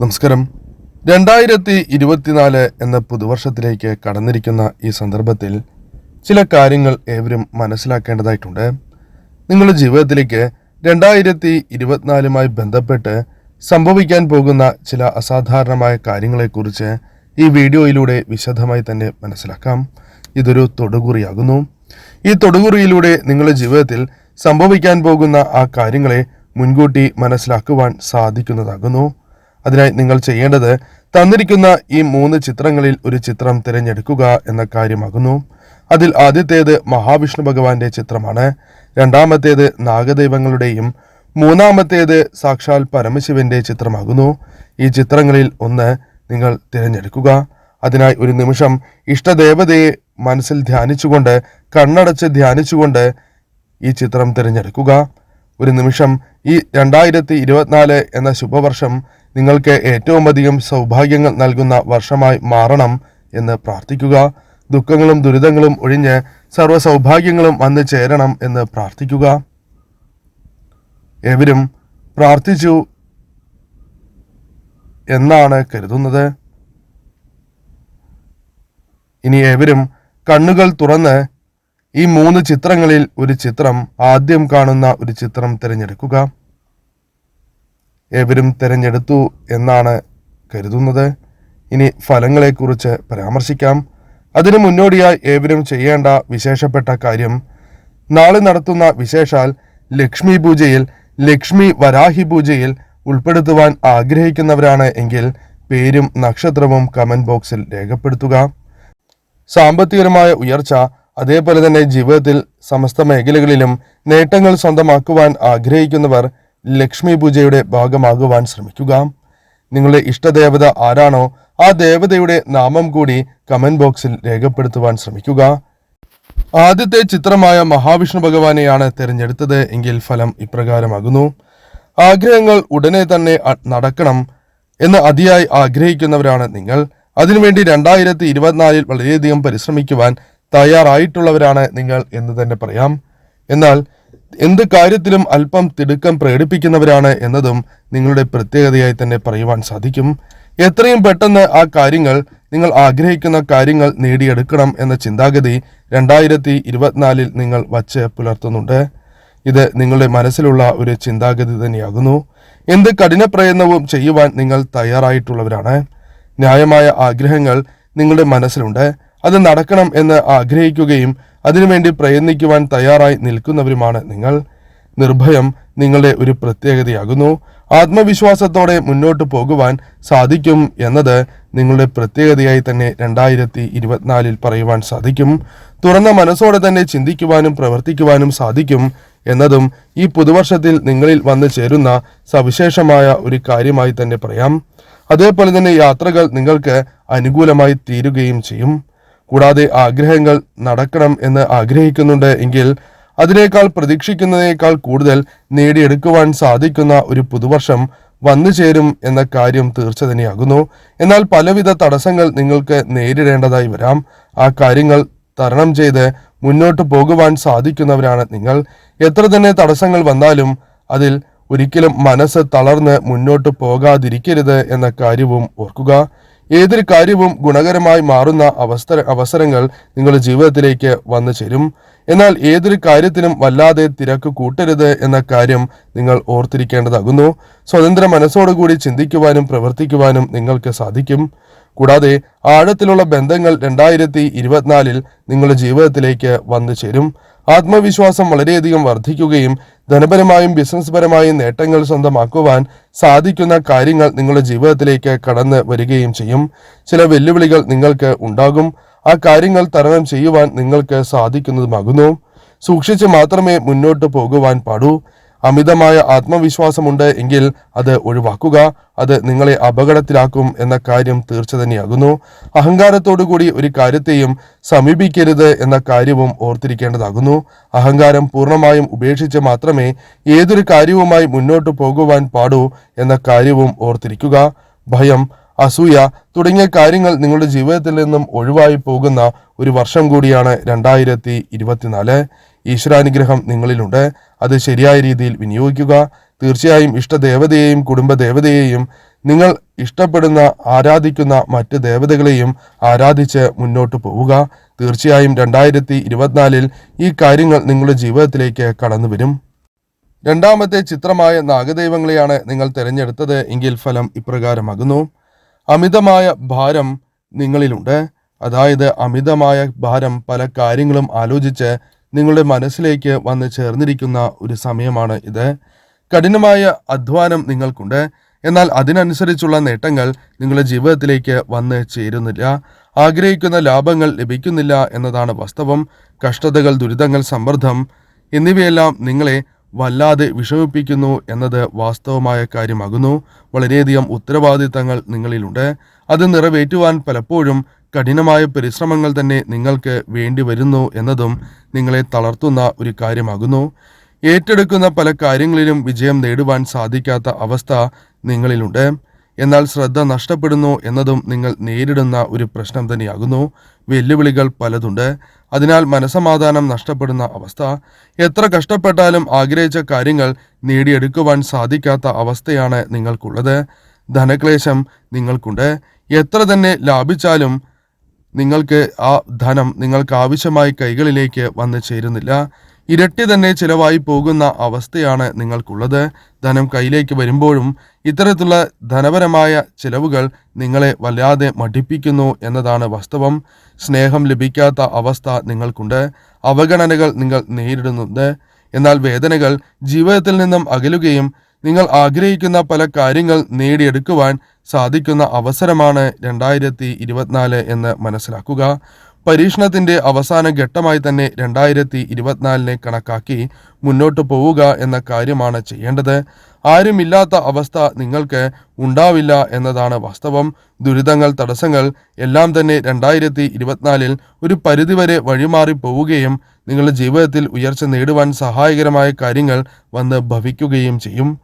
നമസ്കാരം. രണ്ടായിരത്തി ഇരുപത്തിനാല് എന്ന പുതുവർഷത്തിലേക്ക് കടന്നിരിക്കുന്ന ഈ സന്ദർഭത്തിൽ ചില കാര്യങ്ങൾ ഏവരും മനസ്സിലാക്കേണ്ടതായിട്ടുണ്ട്. നിങ്ങളുടെ ജീവിതത്തിലേക്ക് രണ്ടായിരത്തി ഇരുപത്തിനാലുമായി ബന്ധപ്പെട്ട് സംഭവിക്കാൻ പോകുന്ന ചില അസാധാരണമായ കാര്യങ്ങളെക്കുറിച്ച് ഈ വീഡിയോയിലൂടെ വിശദമായി തന്നെ മനസ്സിലാക്കാം. ഇതൊരു തൊടുകുറിയാകുന്നു. ഈ തൊടുകുറിയിലൂടെ നിങ്ങളുടെ ജീവിതത്തിൽ സംഭവിക്കാൻ പോകുന്ന ആ കാര്യങ്ങളെ മുൻകൂട്ടി മനസ്സിലാക്കുവാൻ സാധിക്കുന്നതാകുന്നു. അതിനായി നിങ്ങൾ ചെയ്യേണ്ടത് തന്നിരിക്കുന്ന ഈ മൂന്ന് ചിത്രങ്ങളിൽ ഒരു ചിത്രം തിരഞ്ഞെടുക്കുക എന്ന കാര്യമാകുന്നു. അതിൽ ആദ്യത്തേത് മഹാവിഷ്ണു ഭഗവാന്റെ ചിത്രമാണ്. രണ്ടാമത്തേത് നാഗദൈവങ്ങളുടെയും മൂന്നാമത്തേത് സാക്ഷാൽ പരമശിവന്റെ ചിത്രമാകുന്നു. ഈ ചിത്രങ്ങളിൽ ഒന്ന് നിങ്ങൾ തിരഞ്ഞെടുക്കുക. അതിനായി ഒരു നിമിഷം ഇഷ്ടദേവതയെ മനസ്സിൽ ധ്യാനിച്ചുകൊണ്ട് കണ്ണടച്ച് ധ്യാനിച്ചുകൊണ്ട് ഈ ചിത്രം തിരഞ്ഞെടുക്കുക. ഒരു നിമിഷം ഈ രണ്ടായിരത്തി ഇരുപത്തിനാല് എന്ന ശുഭവർഷം നിങ്ങൾക്ക് ഏറ്റവും അധികം സൗഭാഗ്യങ്ങൾ നൽകുന്ന വർഷമായി മാറണം എന്ന് പ്രാർത്ഥിക്കുക. ദുഃഖങ്ങളും ദുരിതങ്ങളും ഒഴിഞ്ഞ് സർവ സൗഭാഗ്യങ്ങളും വന്ന് ചേരണം എന്ന് പ്രാർത്ഥിക്കുക. എവരും പ്രാർത്ഥിച്ചു എന്നാണ് കരുതുന്നത്. ഇനി എവരും കണ്ണുകൾ തുറന്ന് ഈ മൂന്ന് ചിത്രങ്ങളിൽ ഒരു ചിത്രം ആദ്യം കാണുന്ന ഒരു ചിത്രം തിരഞ്ഞെടുക്കുക. ഏവരും തിരഞ്ഞെടുത്തു എന്നാണ് കരുതുന്നത്. ഇനി ഫലങ്ങളെക്കുറിച്ച് പരാമർശിക്കാം. അതിനു മുന്നോടിയായി ഏവരും ചെയ്യേണ്ട വിശേഷപ്പെട്ട കാര്യം നാളെ നടത്തുന്ന വിശേഷാൽ ലക്ഷ്മി പൂജയിൽ ലക്ഷ്മി വരാഹി പൂജയിൽ ഉൾപ്പെടുത്തുവാൻ ആഗ്രഹിക്കുന്നവരാണ് എങ്കിൽ പേരും നക്ഷത്രവും കമന്റ് ബോക്സിൽ രേഖപ്പെടുത്തുക. സാമ്പത്തികപരമായ ഉയർച്ച അതേപോലെ തന്നെ ജീവിതത്തിൽ സമസ്ത മേഖലകളിലും നേട്ടങ്ങൾ സ്വന്തമാക്കുവാൻ ആഗ്രഹിക്കുന്നവർ ലക്ഷ്മി പൂജയുടെ ഭാഗമാകുവാൻ ശ്രമിക്കുക. നിങ്ങളുടെ ഇഷ്ടദേവത ആരാണോ ആ ദേവതയുടെ നാമം കൂടി കമന്റ് ബോക്സിൽ രേഖപ്പെടുത്തുവാൻ ശ്രമിക്കുക. ആദ്യത്തെ ചിത്രമായ മഹാവിഷ്ണു ഭഗവാനെയാണ് തിരഞ്ഞെടുത്തത് എങ്കിൽ ഫലം ഇപ്രകാരമാകുന്നു. ആഗ്രഹങ്ങൾ ഉടനെ തന്നെ നടക്കണം എന്ന് അതിയായി ആഗ്രഹിക്കുന്നവരാണ് നിങ്ങൾ. അതിനുവേണ്ടി രണ്ടായിരത്തി ഇരുപത്തിനാലിൽ വളരെയധികം പരിശ്രമിക്കുവാൻ തയ്യാറായിട്ടുള്ളവരാണ് നിങ്ങൾ എന്ന് തന്നെ പറയാം. എന്നാൽ എന്ത് കാര്യത്തിലും അല്പം തിടുക്കം പ്രകടിപ്പിക്കുന്നവരാണ് എന്നതും നിങ്ങളുടെ പ്രത്യേകതയായി തന്നെ പറയുവാൻ സാധിക്കും. എത്രയും പെട്ടെന്ന് ആ കാര്യങ്ങൾ നിങ്ങൾ ആഗ്രഹിക്കുന്ന കാര്യങ്ങൾ നേടിയെടുക്കണം എന്ന ചിന്താഗതി രണ്ടായിരത്തി ഇരുപത്തിനാലിൽ നിങ്ങൾ വച്ച് പുലർത്തുന്നുണ്ട്. ഇത് നിങ്ങളുടെ മനസ്സിലുള്ള ഒരു ചിന്താഗതി തന്നെയാകുന്നു. എന്ത് കഠിന പ്രയത്നവും ചെയ്യുവാൻ നിങ്ങൾ തയ്യാറായിട്ടുള്ളവരാണ്. ന്യായമായ ആഗ്രഹങ്ങൾ നിങ്ങളുടെ മനസ്സിലുണ്ട്. അത് നടക്കണം എന്ന് ആഗ്രഹിക്കുകയും അതിനുവേണ്ടി പ്രയത്നിക്കുവാൻ തയ്യാറായി നിൽക്കുന്നവരുമാണ് നിങ്ങൾ. നിർഭയം നിങ്ങളുടെ ഒരു പ്രത്യേകതയാകുന്നു. ആത്മവിശ്വാസത്തോടെ മുന്നോട്ട് പോകുവാൻ സാധിക്കും എന്നത് നിങ്ങളുടെ പ്രത്യേകതയായി തന്നെ രണ്ടായിരത്തി ഇരുപത്തിനാലിൽ പറയുവാൻ സാധിക്കും. തുറന്ന മനസ്സോടെ തന്നെ ചിന്തിക്കുവാനും പ്രവർത്തിക്കുവാനും സാധിക്കും എന്നതും ഈ പുതുവർഷത്തിൽ നിങ്ങളിൽ വന്നു ചേരുന്ന സവിശേഷമായ ഒരു കാര്യമായി തന്നെ പറയാം. അതേപോലെ തന്നെ യാത്രകൾ നിങ്ങൾക്ക് അനുകൂലമായി തീരുകയും ചെയ്യും. കൂടാതെ ആഗ്രഹങ്ങൾ നടക്കണം എന്ന് ആഗ്രഹിക്കുന്നുണ്ട് എങ്കിൽ അതിനേക്കാൾ പ്രതീക്ഷിക്കുന്നതിനേക്കാൾ കൂടുതൽ നേടിയെടുക്കുവാൻ സാധിക്കുന്ന ഒരു പുതുവർഷം വന്നു ചേരും എന്ന കാര്യം തീർച്ച തന്നെയാകുന്നു. എന്നാൽ പലവിധ തടസ്സങ്ങൾ നിങ്ങൾക്ക് നേരിടേണ്ടതായി വരാം. ആ കാര്യങ്ങൾ തരണം ചെയ്ത് മുന്നോട്ട് പോകുവാൻ സാധിക്കുന്നവരാണ് നിങ്ങൾ. എത്ര തന്നെ തടസ്സങ്ങൾ വന്നാലും അതിൽ ഒരിക്കലും മനസ്സ് തളർന്ന് മുന്നോട്ട് പോകാതിരിക്കരുത് എന്ന കാര്യവും ഓർക്കുക. ഏതൊരു കാര്യവും ഗുണകരമായി മാറുന്ന അവസര അവസരങ്ങൾ നിങ്ങളുടെ ജീവിതത്തിലേക്ക് വന്നു ചേരും. എന്നാൽ ഏതൊരു കാര്യത്തിനും വല്ലാതെ തിരക്ക് കൂട്ടരുത് എന്ന കാര്യം നിങ്ങൾ ഓർത്തിരിക്കേണ്ടതാകുന്നു. സ്വതന്ത്ര മനസ്സോടുകൂടി ചിന്തിക്കുവാനും പ്രവർത്തിക്കുവാനും നിങ്ങൾക്ക് സാധിക്കും. കൂടാതെ ആഴത്തിലുള്ള ബന്ധങ്ങൾ രണ്ടായിരത്തി ഇരുപത്തിനാലിൽ നിങ്ങളുടെ ജീവിതത്തിലേക്ക് വന്നു ചേരും. ആത്മവിശ്വാസം വളരെയധികം വർദ്ധിക്കുകയും ധനപരമായും ബിസിനസ് പരമായും നേട്ടങ്ങൾ സ്വന്തമാക്കുവാൻ സാധിക്കുന്ന കാര്യങ്ങൾ നിങ്ങളുടെ ജീവിതത്തിലേക്ക് കടന്നു വരികയും ചെയ്യും. ചില വെല്ലുവിളികൾ നിങ്ങൾക്ക് ഉണ്ടാകും. ആ കാര്യങ്ങൾ തരണം ചെയ്യുവാൻ നിങ്ങൾക്ക് സാധിക്കുന്നതുമാകുന്നു. സൂക്ഷിച്ച് മാത്രമേ മുന്നോട്ട് പോകുവാൻ പാടൂ. അമിതമായ ആത്മവിശ്വാസമുണ്ട് എങ്കിൽ അത് ഒഴിവാക്കുക അത് നിങ്ങളെ അപകടത്തിലാക്കും എന്ന കാര്യം തീർച്ച തന്നെയാകുന്നു. അഹങ്കാരത്തോടുകൂടി ഒരു കാര്യത്തെയും സമീപിക്കരുത് എന്ന കാര്യവും ഓർത്തിരിക്കേണ്ടതാകുന്നു. അഹങ്കാരം പൂർണമായും ഉപേക്ഷിച്ച് മാത്രമേ ഏതൊരു കാര്യവുമായി മുന്നോട്ട് പോകുവാൻ പാടൂ എന്ന കാര്യവും ഓർത്തിരിക്കുക. ഭയം അസൂയ തുടങ്ങിയ കാര്യങ്ങൾ നിങ്ങളുടെ ജീവിതത്തിൽ നിന്നും ഒഴിവായി പോകുന്ന ഒരു വർഷം കൂടിയാണ് രണ്ടായിരത്തി ഇരുപത്തിനാല്. ഈശ്വരാനുഗ്രഹം നിങ്ങളിലുണ്ട്. അത് ശരിയായ രീതിയിൽ വിനിയോഗിക്കുക. തീർച്ചയായും ഇഷ്ടദേവതയെയും കുടുംബദേവതയെയും നിങ്ങൾ ഇഷ്ടപ്പെടുന്ന ആരാധിക്കുന്ന മറ്റ് ദേവതകളെയും ആരാധിച്ച് മുന്നോട്ട് പോവുക. തീർച്ചയായും രണ്ടായിരത്തി ഇരുപത്തിനാലിൽ ഈ കാര്യങ്ങൾ നിങ്ങളുടെ ജീവിതത്തിലേക്ക് കടന്നു വരും രണ്ടാമത്തെ ചിത്രമായ നാഗദൈവങ്ങളെയാണ് നിങ്ങൾ തിരഞ്ഞെടുത്തത്. എങ്കിൽ ഫലം ഇപ്രകാരമാകുന്നു. അമിതമായ ഭാരം നിങ്ങളിലുണ്ട്. അതായത് അമിതമായ ഭാരം പല കാര്യങ്ങളും ആലോചിച്ച് നിങ്ങളുടെ മനസ്സിലേക്ക് വന്ന് ചേർന്നിരിക്കുന്ന ഒരു സമയമാണ് ഇത്. കഠിനമായ അധ്വാനം നിങ്ങൾക്കുണ്ട്. എന്നാൽ അതിനനുസരിച്ചുള്ള നേട്ടങ്ങൾ നിങ്ങളുടെ ജീവിതത്തിലേക്ക് വന്ന് ചേരുന്നില്ല. ആഗ്രഹിക്കുന്ന ലാഭങ്ങൾ ലഭിക്കുന്നില്ല എന്നതാണ് വാസ്തവം. കഷ്ടതകൾ ദുരിതങ്ങൾ സമ്മർദ്ദം എന്നിവയെല്ലാം നിങ്ങളെ വല്ലാതെ വിഷമിപ്പിക്കുന്നു എന്നത് വാസ്തവമായ കാര്യമാകുന്നു. വളരെയധികം ഉത്തരവാദിത്തങ്ങൾ നിങ്ങളിലുണ്ട്. അത് നിറവേറ്റുവാൻ പലപ്പോഴും കഠിനമായ പരിശ്രമങ്ങൾ തന്നെ നിങ്ങൾക്ക് വേണ്ടി വരുന്നു എന്നതും നിങ്ങളെ തളർത്തുന്ന ഒരു കാര്യമാകുന്നു. ഏറ്റെടുക്കുന്ന പല കാര്യങ്ങളിലും വിജയം നേടുവാൻ സാധിക്കാത്ത അവസ്ഥ നിങ്ങളിലുണ്ട്. എന്നാൽ ശ്രദ്ധ നഷ്ടപ്പെടുന്നു എന്നതും നിങ്ങൾ നേരിടുന്ന ഒരു പ്രശ്നം തന്നെയാകുന്നു. വെല്ലുവിളികൾ പലതുണ്ട്. അതിനാൽ മനസമാധാനം നഷ്ടപ്പെടുന്ന അവസ്ഥ. എത്ര കഷ്ടപ്പെട്ടാലും ആഗ്രഹിച്ച കാര്യങ്ങൾ നേടിയെടുക്കുവാൻ സാധിക്കാത്ത അവസ്ഥയാണ് നിങ്ങൾക്കുള്ളത്. ധനക്ലേശം നിങ്ങൾക്കുണ്ട്. എത്ര തന്നെ ലാഭിച്ചാലും നിങ്ങൾക്ക് ആ ധനം നിങ്ങൾക്ക് ആവശ്യമായി കൈകളിലേക്ക് വന്നു ചേരുന്നില്ല. ഇരട്ടി തന്നെ ചിലവായി പോകുന്ന അവസ്ഥയാണ് നിങ്ങൾക്കുള്ളത്. ധനം കയ്യിലേക്ക് വരുമ്പോഴും ഇത്തരത്തിലുള്ള ധനപരമായ ചിലവുകൾ നിങ്ങളെ വല്ലാതെ മടിപ്പിക്കുന്നു എന്നതാണ് വാസ്തവം. സ്നേഹം ലഭിക്കാത്ത അവസ്ഥ നിങ്ങൾക്കുണ്ട്. അവഗണനകൾ നിങ്ങൾ നേരിടുന്നുണ്ട്. എന്നാൽ വേദനകൾ ജീവിതത്തിൽ നിന്നും അകലുകയും നിങ്ങൾ ആഗ്രഹിക്കുന്ന പല കാര്യങ്ങൾ നേടിയെടുക്കുവാൻ സാധിക്കുന്ന അവസരമാണ് രണ്ടായിരത്തി ഇരുപത്തിനാല് എന്ന് മനസ്സിലാക്കുക. പരീക്ഷണത്തിന്റെ അവസാന ഘട്ടമായി തന്നെ രണ്ടായിരത്തി ഇരുപത്തിനാലിനെ കണക്കാക്കി മുന്നോട്ട് പോവുക എന്ന കാര്യമാണ് ചെയ്യേണ്ടത്. ആരുമില്ലാത്ത അവസ്ഥ നിങ്ങൾക്ക് ഉണ്ടാവില്ല എന്നതാണ് വാസ്തവം. ദുരിതങ്ങൾ തടസ്സങ്ങൾ എല്ലാം തന്നെ രണ്ടായിരത്തി ഇരുപത്തിനാലിൽ ഒരു പരിധിവരെ വഴിമാറി പോവുകയും നിങ്ങളുടെ ജീവിതത്തിൽ ഉയർച്ച നേടുവാൻ സഹായകരമായ കാര്യങ്ങൾ വന്ന് ഭവിക്കുകയും ചെയ്യും.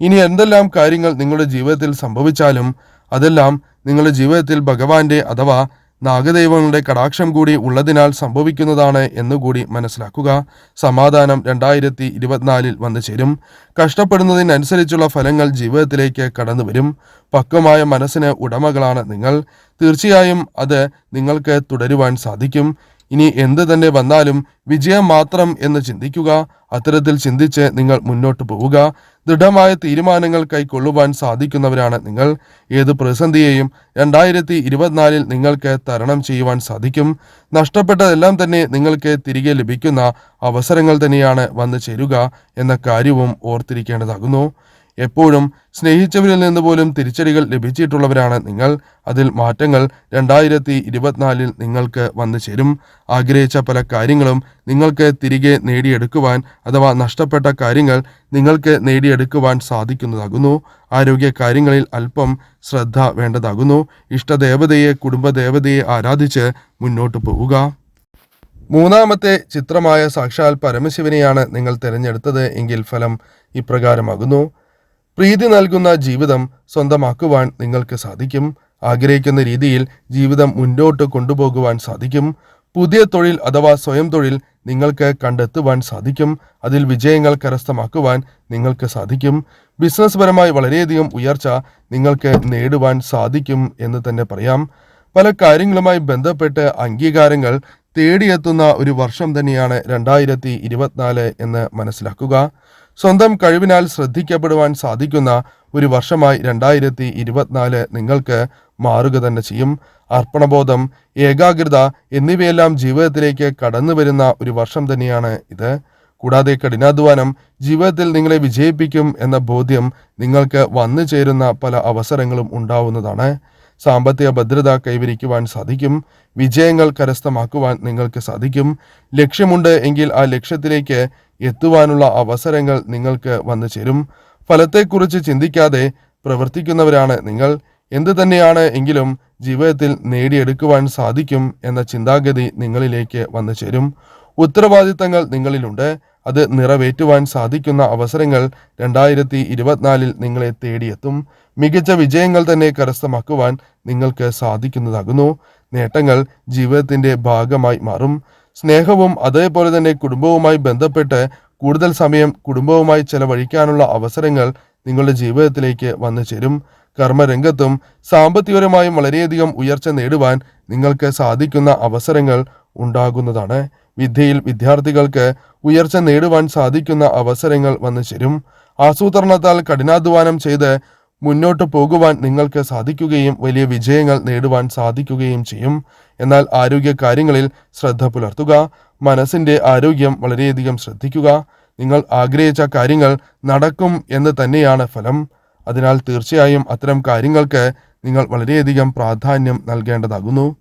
ഇനി എന്തെല്ലാം കാര്യങ്ങൾ നിങ്ങളുടെ ജീവിതത്തിൽ സംഭവിച്ചാലും അതെല്ലാം നിങ്ങളുടെ ജീവിതത്തിൽ ഭഗവാന്റെ അഥവാ നാഗദൈവങ്ങളുടെ കടാക്ഷം കൂടി ഉള്ളതിനാൽ സംഭവിക്കുന്നതാണ് എന്നുകൂടി മനസ്സിലാക്കുക. സമാധാനം രണ്ടായിരത്തി ഇരുപത്തിനാലിൽ വന്നു ചേരും. കഷ്ടപ്പെടുന്നതിനനുസരിച്ചുള്ള ഫലങ്ങൾ ജീവിതത്തിലേക്ക് കടന്നു വരും. പക്വമായ മനസ്സിന് ഉടമകളാണ് നിങ്ങൾ. തീർച്ചയായും അത് നിങ്ങൾക്ക് തുടരുവാൻ സാധിക്കും. ഇനി എന്ത് തന്നെ വന്നാലും വിജയം മാത്രം എന്ന് ചിന്തിക്കുക അത്തരത്തിൽ ചിന്തിച്ച് നിങ്ങൾ മുന്നോട്ട് പോവുക. ദൃഢമായ തീരുമാനങ്ങൾ കൈക്കൊള്ളുവാൻ സാധിക്കുന്നവരാണ് നിങ്ങൾ. ഏത് പ്രതിസന്ധിയെയും രണ്ടായിരത്തി ഇരുപത്തിനാലിൽ നിങ്ങൾക്ക് തരണം ചെയ്യുവാൻ സാധിക്കും. നഷ്ടപ്പെട്ടതെല്ലാം തന്നെ നിങ്ങൾക്ക് തിരികെ ലഭിക്കുന്ന അവസരങ്ങൾ തന്നെയാണ് വന്നു ചേരുക എന്ന കാര്യവും ഓർത്തിരിക്കേണ്ടതാകുന്നു. എപ്പോഴും സ്നേഹിച്ചവരിൽ നിന്ന് പോലും തിരിച്ചടികൾ ലഭിച്ചിട്ടുള്ളവരാണ് നിങ്ങൾ. അതിൽ മാറ്റങ്ങൾ രണ്ടായിരത്തി ഇരുപത്തിനാലിൽ നിങ്ങൾക്ക് വന്നു ചേരും. ആഗ്രഹിച്ച പല കാര്യങ്ങളും നിങ്ങൾക്ക് തിരികെ നേടിയെടുക്കുവാൻ അഥവാ നഷ്ടപ്പെട്ട കാര്യങ്ങൾ നിങ്ങൾക്ക് നേടിയെടുക്കുവാൻ സാധിക്കുന്നതാകുന്നു. ആരോഗ്യ കാര്യങ്ങളിൽ അല്പം ശ്രദ്ധ വേണ്ടതാകുന്നു. ഇഷ്ടദേവതയെ കുടുംബദേവതയെ ആരാധിച്ച് മുന്നോട്ട് പോവുക. മൂന്നാമത്തെ ചിത്രമായ സാക്ഷാൽ പരമശിവനെയാണ് നിങ്ങൾ തിരഞ്ഞെടുത്തത്. എങ്കിൽ ഫലം ഇപ്രകാരമാകുന്നു. പ്രീതി നൽകുന്ന ജീവിതം സ്വന്തമാക്കുവാൻ നിങ്ങൾക്ക് സാധിക്കും. ആഗ്രഹിക്കുന്ന രീതിയിൽ ജീവിതം മുന്നോട്ട് കൊണ്ടുപോകുവാൻ സാധിക്കും. പുതിയ തൊഴിൽ അഥവാ സ്വയം തൊഴിൽ നിങ്ങൾക്ക് കണ്ടെത്തുവാൻ സാധിക്കും. അതിൽ വിജയങ്ങൾ കരസ്ഥമാക്കുവാൻ നിങ്ങൾക്ക് സാധിക്കും. ബിസിനസ് പരമായി വളരെയധികം ഉയർച്ച നിങ്ങൾക്ക് നേടുവാൻ സാധിക്കും എന്ന് തന്നെ പറയാം. പല കാര്യങ്ങളുമായി ബന്ധപ്പെട്ട് അംഗീകാരങ്ങൾ തേടിയെത്തുന്ന ഒരു വർഷം തന്നെയാണ് രണ്ടായിരത്തി ഇരുപത്തിനാല് എന്ന് മനസ്സിലാക്കുക. സ്വന്തം കഴിവിനാൽ ശ്രദ്ധിക്കപ്പെടുവാൻ സാധിക്കുന്ന ഒരു വർഷമായി രണ്ടായിരത്തി ഇരുപത്തിനാല് നിങ്ങൾക്ക് മാറുക തന്നെ ചെയ്യും. അർപ്പണബോധം ഏകാഗ്രത എന്നിവയെല്ലാം ജീവിതത്തിലേക്ക് കടന്നു വരുന്ന ഒരു വർഷം തന്നെയാണ് ഇത്. കൂടാതെ കഠിനാധ്വാനം ജീവിതത്തിൽ നിങ്ങളെ വിജയിപ്പിക്കും എന്ന ബോധ്യം നിങ്ങൾക്ക് വന്നു ചേരുന്ന പല അവസരങ്ങളും ഉണ്ടാവുന്നതാണ്. സാമ്പത്തിക ഭദ്രത കൈവരിക്കുവാൻ സാധിക്കും. വിജയങ്ങൾ കരസ്ഥമാക്കുവാൻ നിങ്ങൾക്ക് സാധിക്കും. ലക്ഷ്യമുണ്ട് എങ്കിൽ ആ ലക്ഷ്യത്തിലേക്ക് എത്തുവാനുള്ള അവസരങ്ങൾ നിങ്ങൾക്ക് വന്നു ചേരും. ഫലത്തെക്കുറിച്ച് ചിന്തിക്കാതെ പ്രവർത്തിക്കുന്നവരാണ് നിങ്ങൾ. എന്തു തന്നെയാണ് എങ്കിലും ജീവിതത്തിൽ നേടിയെടുക്കുവാൻ സാധിക്കും എന്ന ചിന്താഗതി നിങ്ങളിലേക്ക് വന്നു ചേരും. ഉത്തരവാദിത്തങ്ങൾ നിങ്ങളിലുണ്ട്. അത് നിറവേറ്റുവാൻ സാധിക്കുന്ന അവസരങ്ങൾ രണ്ടായിരത്തി ഇരുപത്തിനാലിൽ നിങ്ങളെ തേടിയെത്തും. മികച്ച വിജയങ്ങൾ തന്നെ കരസ്ഥമാക്കുവാൻ നിങ്ങൾക്ക് സാധിക്കുന്നതാകുന്നു. നേട്ടങ്ങൾ ജീവിതത്തിന്റെ ഭാഗമായി മാറും. സ്നേഹവും അതേപോലെ തന്നെ കുടുംബവുമായി ബന്ധപ്പെട്ട് കൂടുതൽ സമയം കുടുംബവുമായി ചെലവഴിക്കാനുള്ള അവസരങ്ങൾ നിങ്ങളുടെ ജീവിതത്തിലേക്ക് വന്നു ചേരും. കർമ്മരംഗത്തും സാമ്പത്തികപരമായും വളരെയധികം ഉയർച്ച നേടുവാൻ നിങ്ങൾക്ക് സാധിക്കുന്ന അവസരങ്ങൾ ഉണ്ടാകുന്നതാണ്. വിദ്യയിൽ വിദ്യാർത്ഥികൾക്ക് ഉയർച്ച നേടുവാൻ സാധിക്കുന്ന അവസരങ്ങൾ വന്നു ചേരും. ആസൂത്രണത്താൽ കഠിനാധ്വാനം ചെയ്ത് മുന്നോട്ട് പോകുവാൻ നിങ്ങൾക്ക് സാധിക്കുകയും വലിയ വിജയങ്ങൾ നേടുവാൻ സാധിക്കുകയും ചെയ്യും. എന്നാൽ ആരോഗ്യ കാര്യങ്ങളിൽ ശ്രദ്ധ പുലർത്തുക മനസ്സിന്റെ ആരോഗ്യം വളരെയധികം ശ്രദ്ധിക്കുക. നിങ്ങൾ ആഗ്രഹിച്ച കാര്യങ്ങൾ നടക്കും എന്ന് തന്നെയാണ് ഫലം. അതിനാൽ തീർച്ചയായും അത്തരം കാര്യങ്ങൾക്ക് നിങ്ങൾ വളരെയധികം പ്രാധാന്യം നൽകേണ്ടതാകുന്നു.